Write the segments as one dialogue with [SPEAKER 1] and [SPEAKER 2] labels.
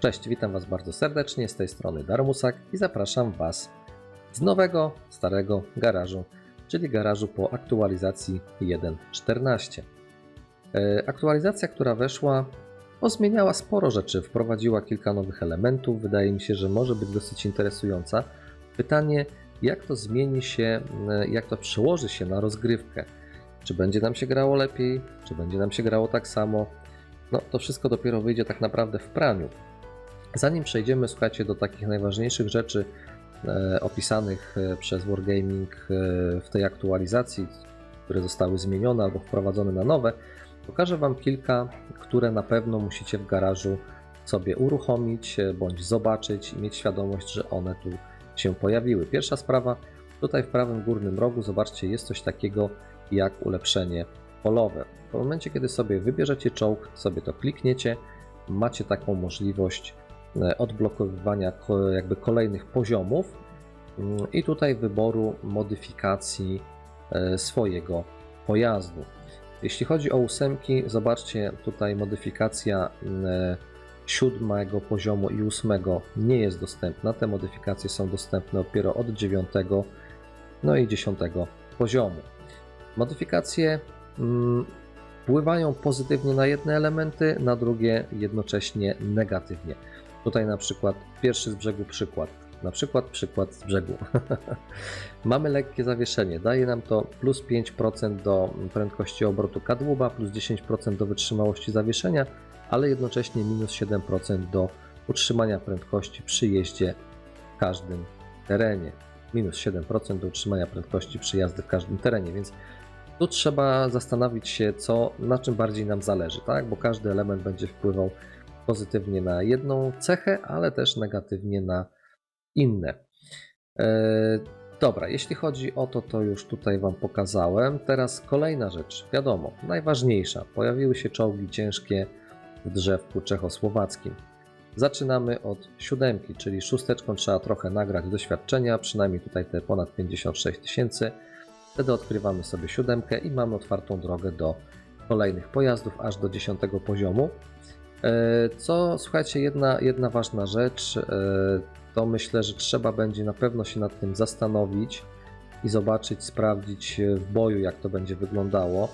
[SPEAKER 1] Cześć, witam Was bardzo serdecznie, z tej strony Darmusak i zapraszam Was z nowego, starego garażu, czyli garażu po aktualizacji 1.14. E, Aktualizacja, która weszła, pozmieniała sporo rzeczy, wprowadziła kilka nowych elementów, wydaje mi się, że może być dosyć interesująca. Pytanie, jak to zmieni się, e, jak to przełoży się na rozgrywkę? Czy będzie nam się grało lepiej, czy będzie nam się grało tak samo? No, to wszystko dopiero wyjdzie tak naprawdę w praniu. Zanim przejdziemy, słuchajcie, do takich najważniejszych rzeczy e, opisanych e, przez Wargaming e, w tej aktualizacji, które zostały zmienione albo wprowadzone na nowe, pokażę Wam kilka, które na pewno musicie w garażu sobie uruchomić bądź zobaczyć i mieć świadomość, że one tu się pojawiły. Pierwsza sprawa, tutaj w prawym górnym rogu, zobaczcie, jest coś takiego jak ulepszenie polowe. W momencie, kiedy sobie wybierzecie czołg, sobie to klikniecie, macie taką możliwość odblokowywania ko- jakby kolejnych poziomów mm, i tutaj wyboru modyfikacji e, swojego pojazdu. Jeśli chodzi o ósemki, zobaczcie tutaj modyfikacja mm, e, siódmego poziomu i ósmego nie jest dostępna. Te modyfikacje są dostępne dopiero od dziewiątego no i dziesiątego poziomu. Modyfikacje mm, wpływają pozytywnie na jedne elementy, na drugie jednocześnie negatywnie. Tutaj na przykład pierwszy z brzegu przykład. Na przykład przykład z brzegu. Mamy lekkie zawieszenie. Daje nam to plus 5% do prędkości obrotu kadłuba, plus 10% do wytrzymałości zawieszenia, ale jednocześnie minus 7% do utrzymania prędkości przy jeździe w każdym terenie. Minus 7% do utrzymania prędkości przy jazdy w każdym terenie, więc tu trzeba zastanowić się, co, na czym bardziej nam zależy, tak? bo każdy element będzie wpływał pozytywnie na jedną cechę, ale też negatywnie na inne. E, Dobra, jeśli chodzi o to, to już tutaj Wam pokazałem. Teraz kolejna rzecz, wiadomo, najważniejsza. Pojawiły się czołgi ciężkie w drzewku czechosłowackim. Zaczynamy od siódemki, czyli szósteczką trzeba trochę nagrać doświadczenia, przynajmniej tutaj te ponad 56 tysięcy. Wtedy odkrywamy sobie siódemkę i mamy otwartą drogę do kolejnych pojazdów aż do 10 poziomu. E, Co, słuchajcie, jedna, jedna ważna rzecz, e, to myślę, że trzeba będzie na pewno się nad tym zastanowić i zobaczyć, sprawdzić w boju, jak to będzie wyglądało,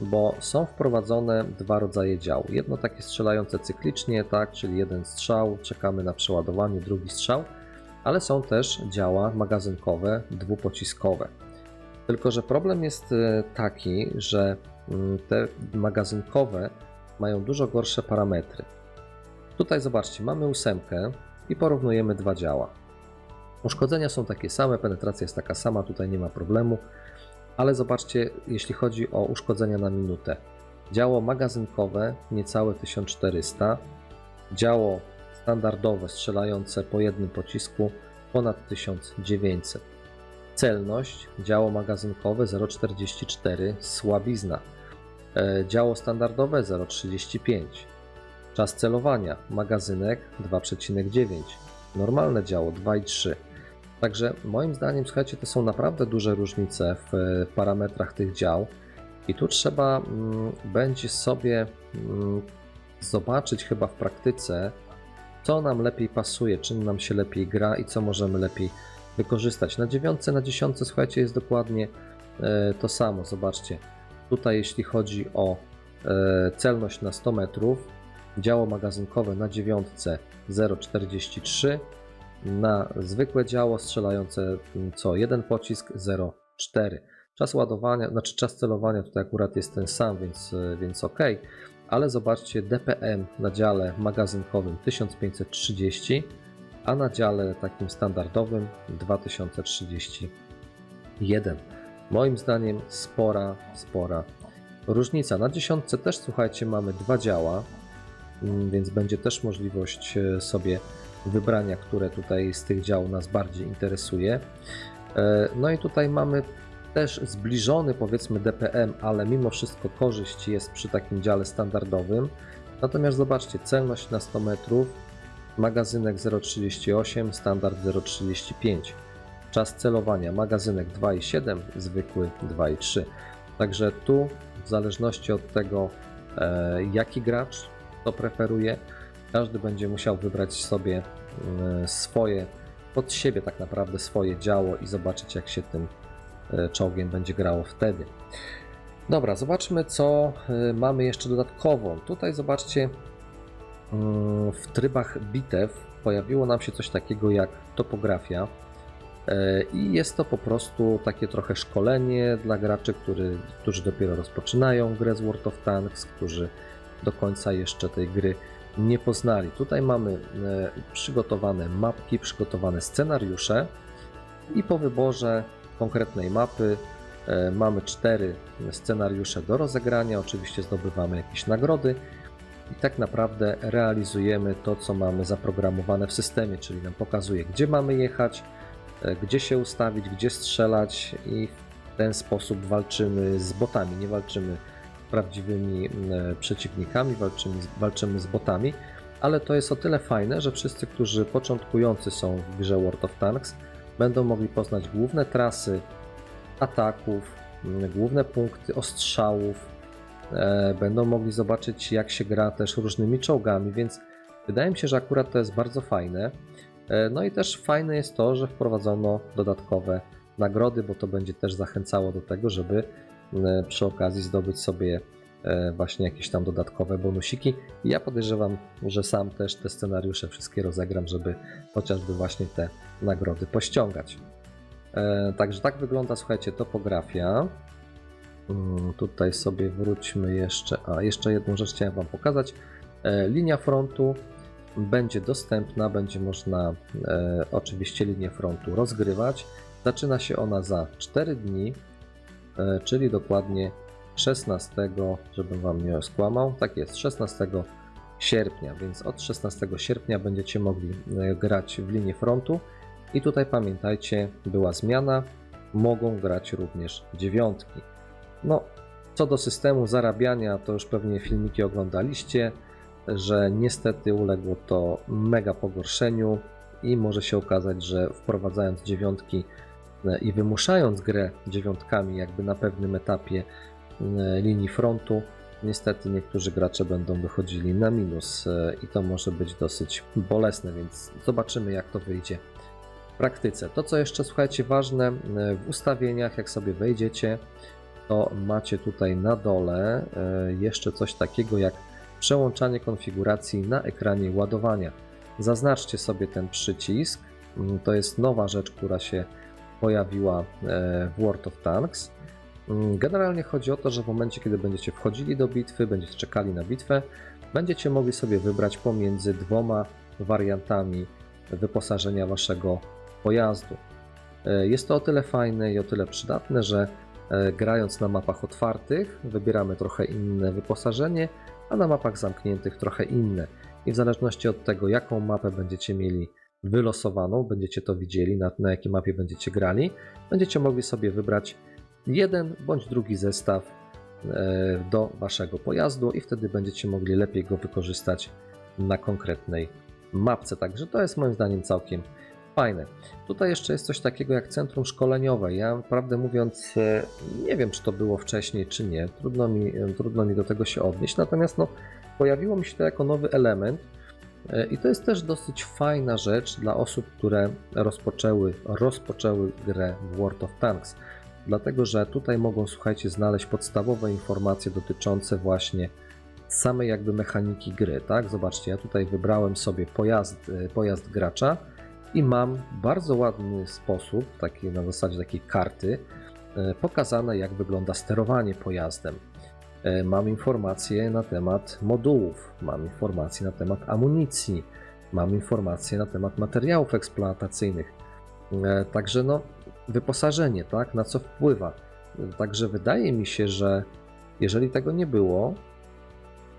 [SPEAKER 1] bo są wprowadzone dwa rodzaje dział. Jedno takie strzelające cyklicznie, tak, czyli jeden strzał, czekamy na przeładowanie, drugi strzał, ale są też działa magazynkowe, dwupociskowe. Tylko, że problem jest e, taki, że mm, te magazynkowe mają dużo gorsze parametry. Tutaj zobaczcie, mamy ósemkę i porównujemy dwa działa. Uszkodzenia są takie same, penetracja jest taka sama, tutaj nie ma problemu, ale zobaczcie, jeśli chodzi o uszkodzenia na minutę. Działo magazynkowe niecałe 1400, działo standardowe strzelające po jednym pocisku ponad 1900. Celność, działo magazynkowe 0,44, słabizna. E, Działo standardowe 0,35. Czas celowania, magazynek 2,9. Normalne działo 2,3. Także moim zdaniem, słuchajcie, to są naprawdę duże różnice w parametrach tych dział. I tu trzeba mm, będzie sobie mm, zobaczyć chyba w praktyce, co nam lepiej pasuje, czym nam się lepiej gra i co możemy lepiej wykorzystać. Na dziewiątce, na dziesiątce, słuchajcie, jest dokładnie e, to samo. Zobaczcie, tutaj jeśli chodzi o e, celność na 100 metrów, działo magazynkowe na dziewiątce 0,43, na zwykłe działo strzelające mm, co jeden pocisk 0,4. Czas ładowania, znaczy czas celowania tutaj akurat jest ten sam, więc, e, więc ok, ale zobaczcie DPM na dziale magazynkowym 1530, a na dziale takim standardowym 2031. Moim zdaniem spora, spora różnica. Na dziesiątce też słuchajcie, mamy dwa działa, mm, więc będzie też możliwość e, sobie wybrania, które tutaj z tych dział nas bardziej interesuje. E, No i tutaj mamy też zbliżony powiedzmy DPM, ale mimo wszystko korzyść jest przy takim dziale standardowym. Natomiast zobaczcie, celność na 100 metrów, magazynek 0,38, standard 0,35. Czas celowania, magazynek 2,7, zwykły 2,3. Także tu w zależności od tego, e, jaki gracz to preferuje, Każdy będzie musiał wybrać sobie e, swoje, pod siebie tak naprawdę swoje działo i zobaczyć jak się tym e, czołgiem będzie grało wtedy. Dobra, zobaczmy co mamy jeszcze dodatkowo. Tutaj zobaczcie mm, w trybach bitew pojawiło nam się coś takiego jak topografia. E, I jest to po prostu takie trochę szkolenie dla graczy, który, którzy dopiero rozpoczynają grę z World of Tanks, którzy do końca jeszcze tej gry nie poznali. Tutaj mamy e, przygotowane mapki, przygotowane scenariusze i po wyborze konkretnej mapy e, mamy cztery scenariusze do rozegrania. Oczywiście zdobywamy jakieś nagrody i tak naprawdę realizujemy to, co mamy zaprogramowane w systemie, czyli nam pokazuje, gdzie mamy jechać, gdzie się ustawić, gdzie strzelać i w ten sposób walczymy z botami. Nie walczymy prawdziwymi e, przeciwnikami, walczymy, walczymy z botami, ale to jest o tyle fajne, że wszyscy, którzy początkujący są w grze World of Tanks, będą mogli poznać główne trasy ataków, m, główne punkty ostrzałów, e, będą mogli zobaczyć, jak się gra też różnymi czołgami, więc wydaje mi się, że akurat to jest bardzo fajne. E, No i też fajne jest to, że wprowadzono dodatkowe nagrody, bo to będzie też zachęcało do tego, żeby e, przy okazji zdobyć sobie e, właśnie jakieś tam dodatkowe bonusiki. Ja podejrzewam, że sam też te scenariusze wszystkie rozegram, żeby chociażby właśnie te nagrody pościągać. Także tak wygląda, słuchajcie, topografia. Mm, Tutaj sobie wróćmy jeszcze. A jeszcze jedną rzecz chciałem Wam pokazać. Linia frontu będzie dostępna, będzie można e, oczywiście linię frontu rozgrywać. Zaczyna się ona za 4 dni, e, czyli dokładnie 16, żebym Wam nie skłamał. Tak jest, 16 sierpnia, więc od 16 sierpnia będziecie mogli e, grać w linię frontu. I tutaj pamiętajcie, była zmiana, mogą grać również dziewiątki. No, co do systemu zarabiania, to już pewnie filmiki oglądaliście, że niestety uległo to mega pogorszeniu i może się okazać, że wprowadzając dziewiątki e, i wymuszając grę dziewiątkami jakby na pewnym etapie e, linii frontu, niestety niektórzy gracze będą wychodzili na minus e, i to może być dosyć bolesne, więc zobaczymy jak to wyjdzie w praktyce. To co jeszcze słuchajcie ważne, w ustawieniach jak sobie wejdziecie, to macie tutaj na dole jeszcze coś takiego jak przełączanie konfiguracji na ekranie ładowania. Zaznaczcie sobie ten przycisk. Mm, To jest nowa rzecz, która się pojawiła e, w World of Tanks. Mm, Generalnie chodzi o to, że w momencie, kiedy będziecie wchodzili do bitwy, będziecie czekali na bitwę, będziecie mogli sobie wybrać pomiędzy dwoma wariantami wyposażenia waszego pojazdu. E, Jest to o tyle fajne i o tyle przydatne, że e, grając na mapach otwartych wybieramy trochę inne wyposażenie, a na mapach zamkniętych trochę inne. I w zależności od tego, jaką mapę będziecie mieli wylosowaną, będziecie to widzieli, na, na jakiej mapie będziecie grali, będziecie mogli sobie wybrać jeden bądź drugi zestaw e, do waszego pojazdu i wtedy będziecie mogli lepiej go wykorzystać na konkretnej mapce. Także to jest moim zdaniem całkiem fajne. Tutaj jeszcze jest coś takiego jak centrum szkoleniowe. Ja prawdę mówiąc e, nie wiem, czy to było wcześniej, czy nie. Trudno mi, e, trudno mi do tego się odnieść. Natomiast no, pojawiło mi się to jako nowy element. E, I to jest też dosyć fajna rzecz dla osób, które rozpoczęły, rozpoczęły grę w World of Tanks. Dlatego, że tutaj mogą, słuchajcie, znaleźć podstawowe informacje dotyczące właśnie samej jakby mechaniki gry, tak? Zobaczcie, ja tutaj wybrałem sobie pojazd, pojazd gracza i mam bardzo ładny sposób, taki na zasadzie takiej karty, e, pokazane jak wygląda sterowanie pojazdem. E, Mam informacje na temat modułów, mam informacje na temat amunicji, mam informacje na temat materiałów eksploatacyjnych. E, Także no, wyposażenie, tak, na co wpływa. Także wydaje mi się, że jeżeli tego nie było,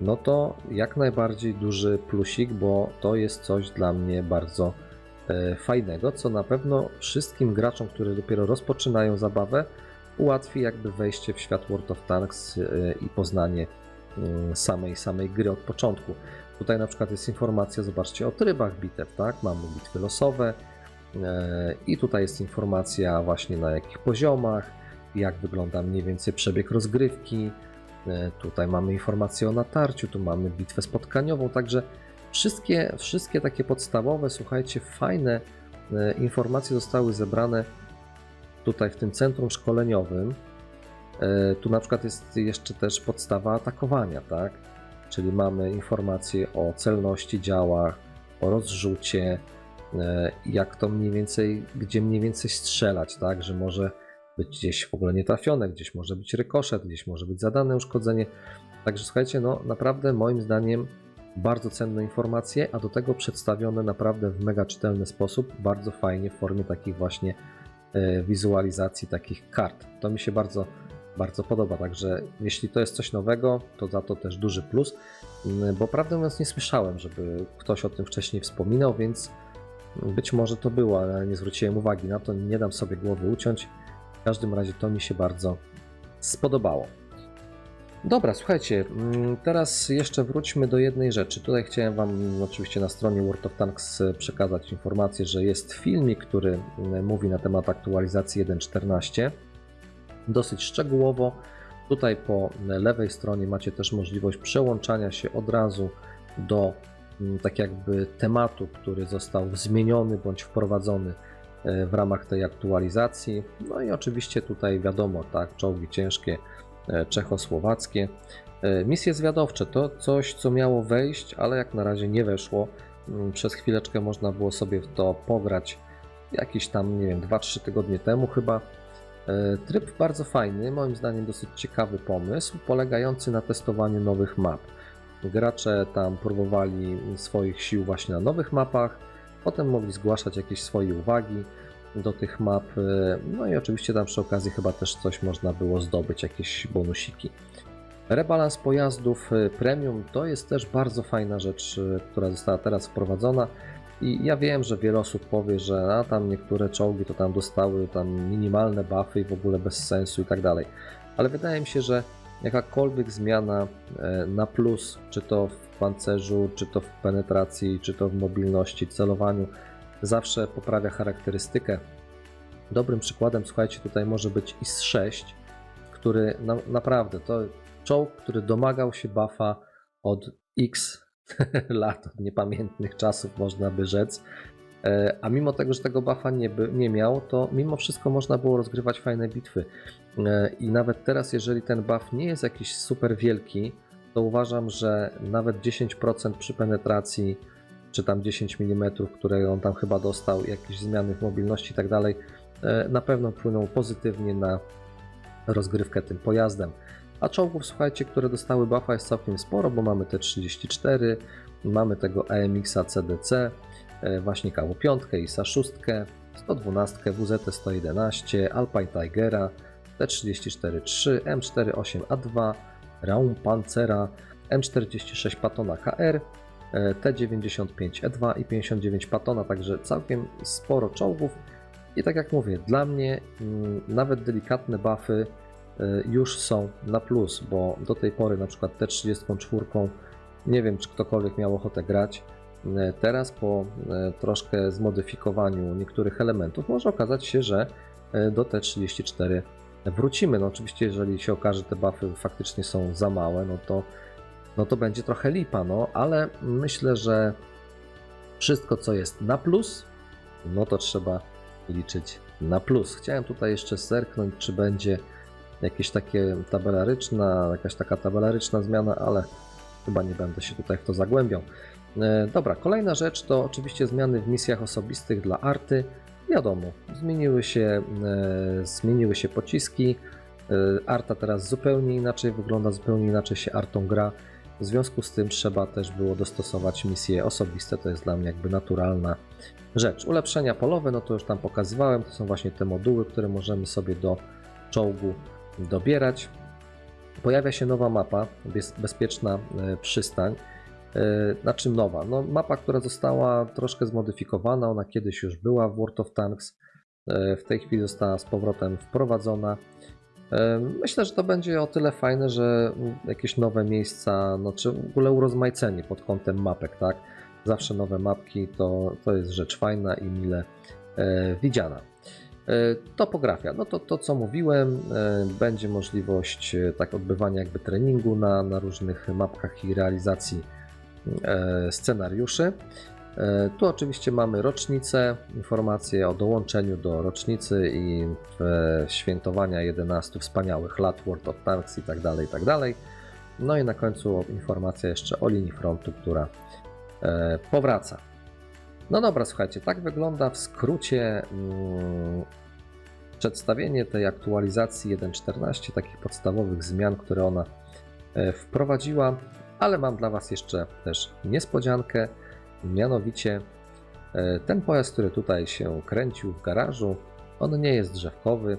[SPEAKER 1] no to jak najbardziej duży plusik, bo to jest coś dla mnie bardzo fajnego, co na pewno wszystkim graczom, którzy dopiero rozpoczynają zabawę, ułatwi jakby wejście w świat World of Tanks e, i poznanie mm, samej, samej gry od początku. Tutaj na przykład jest informacja, zobaczcie, o trybach bitew, tak? Mamy bitwy losowe e, i tutaj jest informacja właśnie na jakich poziomach, jak wygląda mniej więcej przebieg rozgrywki. E, Tutaj mamy informację o natarciu, tu mamy bitwę spotkaniową, także Wszystkie, wszystkie takie podstawowe, słuchajcie, fajne e, informacje zostały zebrane tutaj w tym centrum szkoleniowym. E, Tu na przykład jest jeszcze też podstawa atakowania, tak? Czyli mamy informacje o celności działach, o rozrzucie, e, jak to mniej więcej, gdzie mniej więcej strzelać, tak? Że może być gdzieś w ogóle nietrafione, gdzieś może być rykoszet, gdzieś może być zadane uszkodzenie. Także słuchajcie, no naprawdę moim zdaniem bardzo cenne informacje, a do tego przedstawione naprawdę w mega czytelny sposób, bardzo fajnie w formie takich właśnie e, wizualizacji takich kart. To mi się bardzo, bardzo podoba, także jeśli to jest coś nowego, to za to też duży plus, Mm, bo prawdę mówiąc nie słyszałem, żeby ktoś o tym wcześniej wspominał, więc być może to było, ale nie zwróciłem uwagi na to, nie dam sobie głowy uciąć. W każdym razie to mi się bardzo spodobało. Dobra, słuchajcie, mm, teraz jeszcze wróćmy do jednej rzeczy. Tutaj chciałem Wam mm, oczywiście na stronie World of Tanks e, przekazać informację, że jest filmik, który mm, mówi na temat aktualizacji 1.14. Dosyć szczegółowo. Tutaj po lewej stronie macie też możliwość przełączania się od razu do mm, tak jakby tematu, który został zmieniony bądź wprowadzony e, w ramach tej aktualizacji. No i oczywiście tutaj wiadomo, tak, czołgi ciężkie czechosłowackie. E, Misje zwiadowcze to coś, co miało wejść, ale jak na razie nie weszło. Mm, Przez chwileczkę można było sobie w to pograć jakieś tam, nie wiem, 2-3 tygodnie temu chyba. E, Tryb bardzo fajny, moim zdaniem dosyć ciekawy pomysł, polegający na testowaniu nowych map. Gracze tam próbowali swoich sił właśnie na nowych mapach, potem mogli zgłaszać jakieś swoje uwagi do tych map, e, no i oczywiście tam przy okazji chyba też coś można było zdobyć, jakieś bonusiki. Rebalans pojazdów e, premium to jest też bardzo fajna rzecz, e, która została teraz wprowadzona. I ja wiem, że wiele osób powie, że a, tam niektóre czołgi to tam dostały tam minimalne buffy i w ogóle bez sensu i tak dalej. Ale wydaje mi się, że jakakolwiek zmiana e, na plus, czy to w pancerzu, czy to w penetracji, czy to w mobilności, celowaniu, zawsze poprawia charakterystykę. Dobrym przykładem, słuchajcie, tutaj może być IS-6, który na, naprawdę to czołg, który domagał się buffa od X lat, od niepamiętnych czasów, można by rzec. E, A mimo tego, że tego buffa nie, nie miał, to mimo wszystko można było rozgrywać fajne bitwy. E, I nawet teraz, jeżeli ten buff nie jest jakiś super wielki, to uważam, że nawet 10% przy penetracji, czy tam 10 mm, które on tam chyba dostał, jakieś zmiany w mobilności i tak dalej, e, na pewno wpłyną pozytywnie na rozgrywkę tym pojazdem. A czołgów, słuchajcie, które dostały buffa jest całkiem sporo, bo mamy te 34, mamy tego AMX-a CDC, e, właśnie KW5, ISA 6, 112, WZT 111, Alpine Tigera, T34-3, M48A2, Raum Pancera, M46 Patona KR, T95E2 i 59 Patona, także całkiem sporo czołgów. I tak jak mówię, dla mnie mm, nawet delikatne buffy y, już są na plus, bo do tej pory na przykład T34 nie wiem, czy ktokolwiek miał ochotę grać. Y, Teraz po y, troszkę zmodyfikowaniu niektórych elementów może okazać się, że do T34 wrócimy. No oczywiście, jeżeli się okaże, że te buffy faktycznie są za małe, no to, no to będzie trochę lipa, no ale myślę, że wszystko co jest na plus, no to trzeba liczyć na plus. Chciałem tutaj jeszcze zerknąć, czy będzie jakieś takie tabelaryczna, jakaś taka tabelaryczna zmiana, ale chyba nie będę się tutaj w to zagłębiał. E, Dobra, kolejna rzecz to oczywiście zmiany w misjach osobistych dla arty. Wiadomo, zmieniły się, e, zmieniły się pociski. E, Arta teraz zupełnie inaczej wygląda, zupełnie inaczej się artą gra. W związku z tym trzeba też było dostosować misje osobiste, to jest dla mnie jakby naturalna rzecz. Ulepszenia polowe, no to już tam pokazywałem, to są właśnie te moduły, które możemy sobie do czołgu dobierać. Pojawia się nowa mapa, bez, bezpieczna e, przystań. Na czym nowa? No, mapa, która została troszkę zmodyfikowana, ona kiedyś już była w World of Tanks, e, w tej chwili została z powrotem wprowadzona. E, Myślę, że to będzie o tyle fajne, że jakieś nowe miejsca, no czy w ogóle urozmaicenie pod kątem mapek, tak? Zawsze nowe mapki to, to jest rzecz fajna i mile e, widziana. E, Topografia, no to to co mówiłem, e, będzie możliwość e, tak odbywania jakby treningu na, na różnych mapkach i realizacji e, scenariuszy. E, Tu oczywiście mamy rocznicę, informacje o dołączeniu do rocznicy i e, świętowania 11 wspaniałych lat World of Tanks i tak dalej, i tak dalej. No i na końcu informacja jeszcze o linii frontu, która e, powraca. No dobra, słuchajcie, tak wygląda w skrócie mm, przedstawienie tej aktualizacji 1.14, takich podstawowych zmian, które ona wprowadziła, ale mam dla Was jeszcze też niespodziankę, mianowicie e, ten pojazd, który tutaj się kręcił w garażu, on nie jest drzewkowy,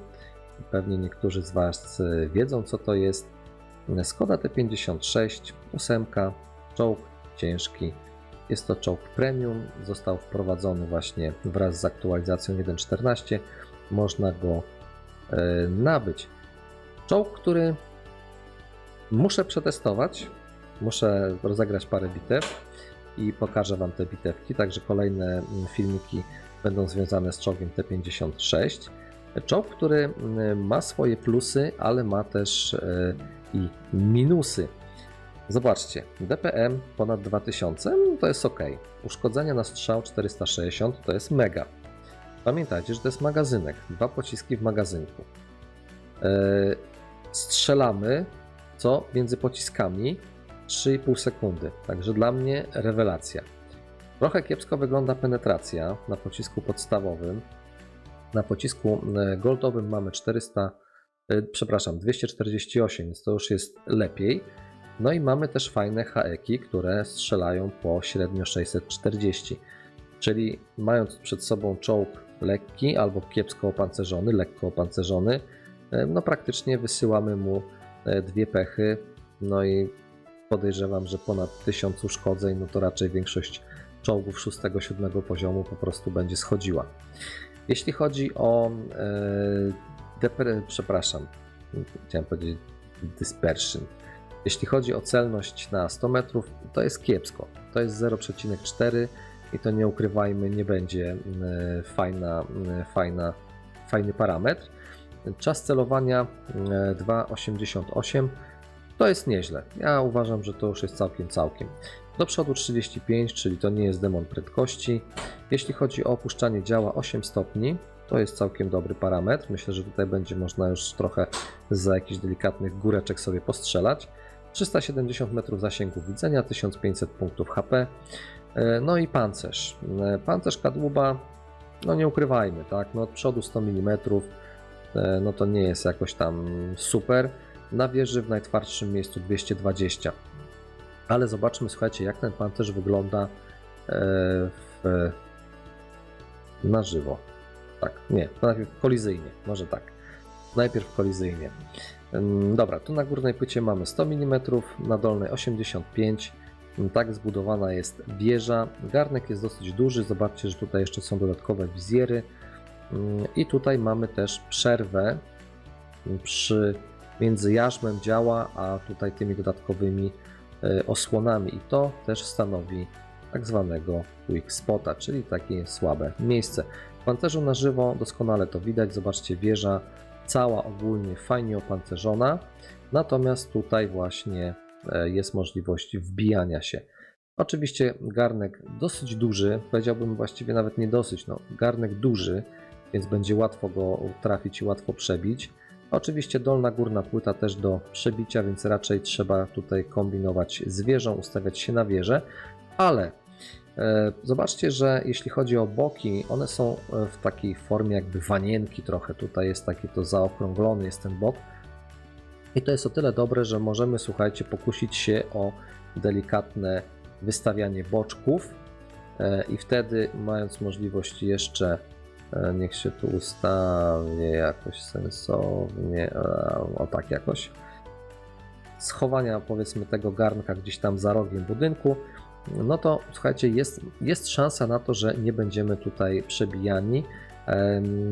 [SPEAKER 1] pewnie niektórzy z Was e, wiedzą co to jest. Skoda T56, ósemka, czołg ciężki, jest to czołg premium, został wprowadzony właśnie wraz z aktualizacją 1.14. Można go e, nabyć. Czołg, który muszę przetestować, muszę rozegrać parę bitew i pokażę Wam te bitewki, także kolejne mm, filmiki będą związane z czołgiem T56. Czołg, który mm, ma swoje plusy, ale ma też e, i minusy. Zobaczcie, DPM ponad 2000 no to jest ok. Uszkodzenia na strzał 460 to jest mega. Pamiętajcie, że to jest magazynek, dwa pociski w magazynku. Yy, strzelamy co między pociskami 3,5 sekundy, także dla mnie rewelacja. Trochę kiepsko wygląda penetracja na pocisku podstawowym. Na pocisku e, goldowym mamy 400, e, przepraszam, 248, więc to już jest lepiej. No i mamy też fajne haeki, które strzelają po średnio 640. Czyli mając przed sobą czołg lekki albo kiepsko opancerzony, lekko opancerzony, e, no praktycznie wysyłamy mu dwie pechy. No i podejrzewam, że ponad 1000 uszkodzeń, no to raczej większość czołgów 6-7 poziomu po prostu będzie schodziła. Jeśli chodzi o e, deper, przepraszam, chciałem powiedzieć dispersion. Jeśli chodzi o celność na 100 metrów, to jest kiepsko. To jest 0,4 i to nie ukrywajmy, nie będzie e, fajna, e, fajna, fajny parametr. Czas celowania e, 2,88 to jest nieźle. Ja uważam, że to już jest całkiem, całkiem. Do przodu 35, czyli to nie jest demon prędkości. Jeśli chodzi o opuszczanie działa 8 stopni, to jest całkiem dobry parametr. Myślę, że tutaj będzie można już trochę za jakichś delikatnych góreczek sobie postrzelać. 370 metrów zasięgu widzenia, 1500 punktów HP. E, No i pancerz. E, Pancerz kadłuba, no nie ukrywajmy, tak, no od przodu 100 mm, e, no to nie jest jakoś tam super. Na wieży w najtwardszym miejscu 220. Ale zobaczmy, słuchajcie, jak ten pancerz wygląda e, w, na żywo. Tak, nie, najpierw kolizyjnie, może tak. Najpierw kolizyjnie. Dobra, tu na górnej płycie mamy 100 mm, na dolnej 85 Ym, Tak zbudowana jest wieża. Garnek jest dosyć duży. Zobaczcie, że tutaj jeszcze są dodatkowe wizjery. I tutaj mamy też przerwę przy, między jarzmem działa, a tutaj tymi dodatkowymi y, osłonami. I to też stanowi tak zwanego weak spota, czyli takie słabe miejsce. W pancerzu na żywo doskonale to widać. Zobaczcie, wieża cała ogólnie fajnie opancerzona, natomiast tutaj właśnie e, jest możliwość wbijania się. Oczywiście garnek dosyć duży, powiedziałbym właściwie nawet nie dosyć, no garnek duży, więc będzie łatwo go trafić i łatwo przebić. Oczywiście dolna górna płyta też do przebicia, więc raczej trzeba tutaj kombinować z wieżą, ustawiać się na wieżę, ale E, Zobaczcie, że jeśli chodzi o boki, one są e, w takiej formie jakby wanienki trochę. Tutaj jest taki to zaokrąglony jest ten bok. I to jest o tyle dobre, że możemy, słuchajcie, pokusić się o delikatne wystawianie boczków e, i wtedy mając możliwość jeszcze niech się tu ustawię jakoś sensownie, o tak jakoś schowania powiedzmy tego garnka gdzieś tam za rogiem budynku, no to słuchajcie, jest, jest szansa na to, że nie będziemy tutaj przebijani.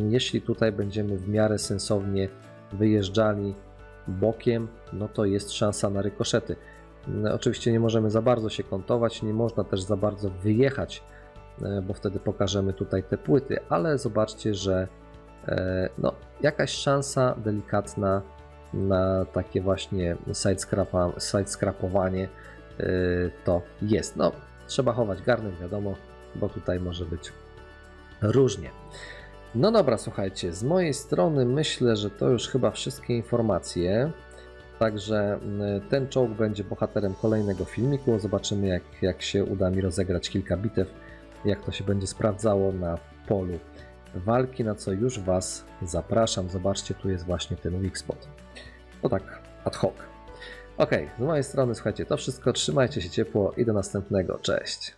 [SPEAKER 1] Jeśli tutaj będziemy w miarę sensownie wyjeżdżali bokiem, no to jest szansa na rykoszety. Oczywiście nie możemy za bardzo się kątować, nie można też za bardzo wyjechać, e, bo wtedy pokażemy tutaj te płyty, ale zobaczcie, że e, no, jakaś szansa delikatna na takie właśnie side, scrapowanie y, to jest. No, trzeba chować garnek, wiadomo, bo tutaj może być różnie. No dobra, słuchajcie, z mojej strony myślę, że to już chyba wszystkie informacje. Także ten czołg będzie bohaterem kolejnego filmiku. Zobaczymy, jak, jak się uda mi rozegrać kilka bitew, jak to się będzie sprawdzało na polu walki, na co już Was zapraszam. Zobaczcie, tu jest właśnie ten weak spot. To tak ad hoc. Ok, z mojej strony słuchajcie, to wszystko. Trzymajcie się ciepło i do następnego. Cześć.